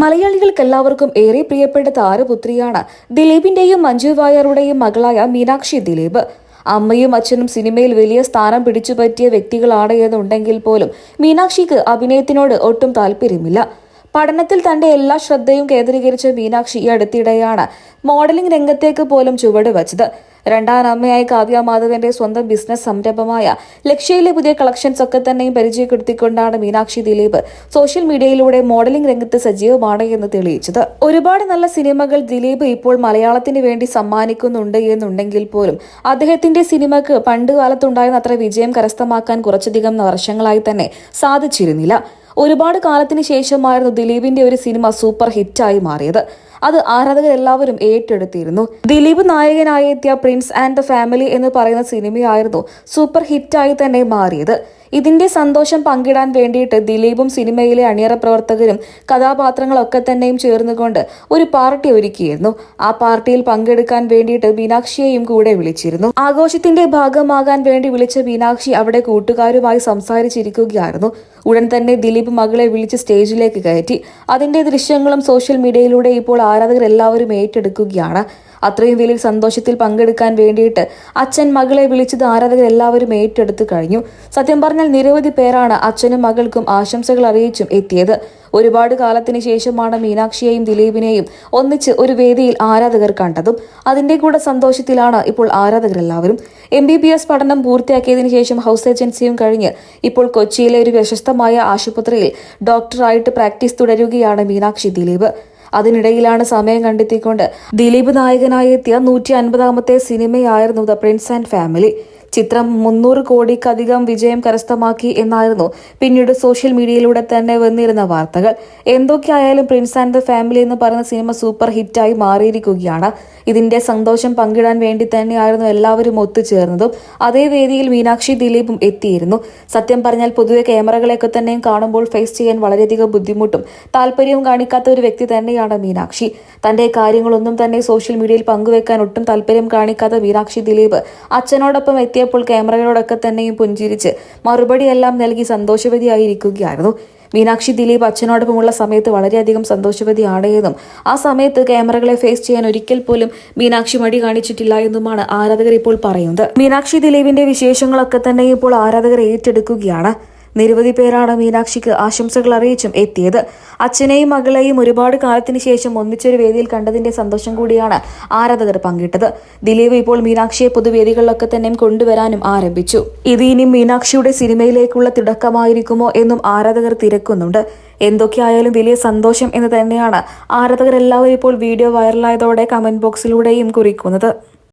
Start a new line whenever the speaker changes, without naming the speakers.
മലയാളികൾക്ക് എല്ലാവർക്കും ഏറെ പ്രിയപ്പെട്ട താരപുത്രിയാണ് ദിലീപിന്റെയും മഞ്ജു വായറുടെയും മകളായ മീനാക്ഷി ദിലീപ്. അമ്മയും അച്ഛനും സിനിമയിൽ വലിയ സ്ഥാനം പിടിച്ചുപറ്റിയ വ്യക്തികളാണ് എന്നുണ്ടെങ്കിൽ പോലും മീനാക്ഷിക്ക് അഭിനയത്തിനോട് ഒട്ടും താല്പര്യമില്ല. പഠനത്തിൽ തന്റെ എല്ലാ ശ്രദ്ധയും കേന്ദ്രീകരിച്ച മീനാക്ഷി ഈ അടുത്തിടെയാണ് മോഡലിംഗ് രംഗത്തേക്ക് പോലും ചുവട് വച്ചത്. രണ്ടാം അമ്മയായ കാവ്യ മാധവന്റെ സ്വന്തം ബിസിനസ് സംരംഭമായ ലക്ഷ്യയിലെ പുതിയ കളക്ഷൻസ് ഒക്കെ തന്നെയും പരിചയപ്പെടുത്തിക്കൊണ്ടാണ് മീനാക്ഷി ദിലീപ് സോഷ്യൽ മീഡിയയിലൂടെ മോഡലിംഗ് രംഗത്ത് സജീവമാണ് എന്ന് തെളിയിച്ചത്. ഒരുപാട് നല്ല സിനിമകൾ ദിലീപ് ഇപ്പോൾ മലയാളത്തിന് വേണ്ടി സമ്മാനിക്കുന്നുണ്ട് എന്നുണ്ടെങ്കിൽ പോലും അദ്ദേഹത്തിന്റെ സിനിമക്ക് പണ്ട് കാലത്തുണ്ടായിരുന്ന അത്ര വിജയം കരസ്ഥമാക്കാൻ കുറച്ചധികം വർഷങ്ങളായി തന്നെ സാധിച്ചിരുന്നില്ല. ഒരുപാട് കാലത്തിന് ശേഷമായിരുന്നു ദിലീപിന്റെ ഒരു സിനിമ സൂപ്പർ ഹിറ്റായി മാറിയത്. അത് ആരാധകർ എല്ലാവരും ഏറ്റെടുത്തിരുന്നു. ദിലീപ് നായകനായി എത്തിയ പ്രിൻസ് ആൻഡ് ദ ഫാമിലി എന്ന് പറയുന്ന സിനിമയായിരുന്നു സൂപ്പർ ഹിറ്റായി തന്നെ മാറിയത്. ഇതിന്റെ സന്തോഷം പങ്കിടാൻ വേണ്ടിയിട്ട് ദിലീപും സിനിമയിലെ അണിയറ പ്രവർത്തകരും കഥാപാത്രങ്ങളൊക്കെ തന്നെയും ചേർന്നുകൊണ്ട് ഒരു പാർട്ടി ഒരുക്കിയിരുന്നു. ആ പാർട്ടിയിൽ പങ്കെടുക്കാൻ വേണ്ടിയിട്ട് മീനാക്ഷിയെയും കൂടെ വിളിച്ചിരുന്നു. ആഘോഷത്തിന്റെ ഭാഗമാകാൻ വേണ്ടി വിളിച്ച മീനാക്ഷി അവിടെ കൂട്ടുകാരുമായി സംസാരിച്ചിരിക്കുകയായിരുന്നു. ഉടൻ തന്നെ ദിലീപ് മകളെ വിളിച്ച് സ്റ്റേജിലേക്ക് കയറ്റി. അതിന്റെ ദൃശ്യങ്ങളും സോഷ്യൽ മീഡിയയിലൂടെ ഇപ്പോൾ ആരാധകർ എല്ലാവരും ഏറ്റെടുക്കുകയാണ്. അത്രയും വലിയ സന്തോഷത്തിൽ പങ്കെടുക്കാൻ വേണ്ടിയിട്ട് അച്ഛൻ മകളെ വിളിച്ചത് ആരാധകർ എല്ലാവരും ഏറ്റെടുത്തു കഴിഞ്ഞു. സത്യം പറഞ്ഞാൽ നിരവധി പേരാണ് അച്ഛനും മകൾക്കും ആശംസകൾ അറിയിച്ചും എത്തിയത്. ഒരുപാട് കാലത്തിന് ശേഷമാണ് മീനാക്ഷിയെയും ദിലീപിനെയും ഒന്നിച്ച് ഒരു വേദിയിൽ ആരാധകർ കണ്ടതും അതിന്റെ കൂടെ സന്തോഷത്തിലാണ് ഇപ്പോൾ ആരാധകരെല്ലാവരും. എം ബി ബി എസ് പഠനം പൂർത്തിയാക്കിയതിനു ശേഷം ഹൗസ് ഏജൻസിയും കഴിഞ്ഞ് ഇപ്പോൾ കൊച്ചിയിലെ ഒരു പ്രശസ്തമായ ആശുപത്രിയിൽ ഡോക്ടറായിട്ട് പ്രാക്ടീസ് തുടരുകയാണ് മീനാക്ഷി ദിലീപ്. അതിനിടയിലാണ് സമയം കണ്ടെത്തിക്കൊണ്ട് ദിലീപ് നായകനായി എത്തിയ നൂറ്റി അൻപതാമത്തെ സിനിമയായിരുന്നു ദ പ്രിൻസ് ആൻഡ് ഫാമിലി. ചിത്രം മുന്നൂറ് കോടിക്കധികം വിജയം കരസ്ഥമാക്കി എന്നായിരുന്നു. പിന്നീട് സോഷ്യൽ മീഡിയയിലൂടെ തന്നെ വന്നിരുന്ന വാർത്തകൾ. എന്തൊക്കെയായാലും പ്രിൻസ് ആൻഡ് ദ ഫാമിലി എന്ന് പറയുന്ന സിനിമ സൂപ്പർ ഹിറ്റായി മാറിയിരിക്കുകയാണ്. ഇതിന്റെ സന്തോഷം പങ്കിടാൻ വേണ്ടി തന്നെയായിരുന്നു എല്ലാവരും ഒത്തുചേർന്നതും. അതേ വേദിയിൽ മീനാക്ഷി ദിലീപും എത്തിയിരുന്നു. സത്യം പറഞ്ഞാൽ പൊതുവെ ക്യാമറകളെയൊക്കെ തന്നെയും കാണുമ്പോൾ ഫേസ് ചെയ്യാൻ വളരെയധികം ബുദ്ധിമുട്ടും താല്പര്യവും കാണിക്കാത്ത ഒരു വ്യക്തി തന്നെയാണ് മീനാക്ഷി. തന്റെ കാര്യങ്ങളൊന്നും തന്നെ സോഷ്യൽ മീഡിയയിൽ പങ്കുവെക്കാൻ ഒട്ടും താല്പര്യം കാണിക്കാത്ത മീനാക്ഷി ദിലീപ് അച്ഛനോടൊപ്പം എത്തിയപ്പോൾ ക്യാമറയോടൊക്കെ തന്നെയും പുഞ്ചിരിച്ച് മറുപടിയെല്ലാം നൽകി സന്തോഷവതിയായിരിക്കുകയായിരുന്നു. മീനാക്ഷി ദിലീപ് അച്ഛനോടൊപ്പമുള്ള സമയത്ത് വളരെയധികം സന്തോഷവതിയാണ് എന്നും ആ സമയത്ത് ക്യാമറകളെ ഫേസ് ചെയ്യാൻ ഒരിക്കൽ പോലും മീനാക്ഷി മടി കാണിച്ചിട്ടില്ല എന്നുമാണ് ആരാധകർ ഇപ്പോൾ പറയുന്നത്. മീനാക്ഷി ദിലീപിന്റെ വിശേഷങ്ങളൊക്കെ തന്നെ ഇപ്പോൾ ആരാധകർ ഏറ്റെടുക്കുകയാണ്. നിരവധി പേരാണ് മീനാക്ഷിക്ക് ആശംസകൾ അറിയിച്ചും എത്തിയത്. അച്ഛനെയും മകളെയും ഒരുപാട് കാലത്തിന് ശേഷം ഒന്നിച്ചൊരു വേദിയിൽ കണ്ടതിന്റെ സന്തോഷം കൂടിയാണ് ആരാധകർ പങ്കിട്ടത്. ദിലീപ് ഇപ്പോൾ മീനാക്ഷിയെ പൊതുവേദികളിലൊക്കെ തന്നെ കൊണ്ടുവരാനും ആരംഭിച്ചു. ഇത് ഇനി മീനാക്ഷിയുടെ സിനിമയിലേക്കുള്ള തിടക്കമായിരിക്കുമോ എന്നും ആരാധകർ തിരക്കുന്നുണ്ട്. എന്തൊക്കെയായാലും വലിയ സന്തോഷം എന്ന് തന്നെയാണ് ആരാധകരെല്ലാവരും ഇപ്പോൾ വീഡിയോ വൈറലായതോടെ കമന്റ് ബോക്സിലൂടെയും കുറിക്കുന്നത്.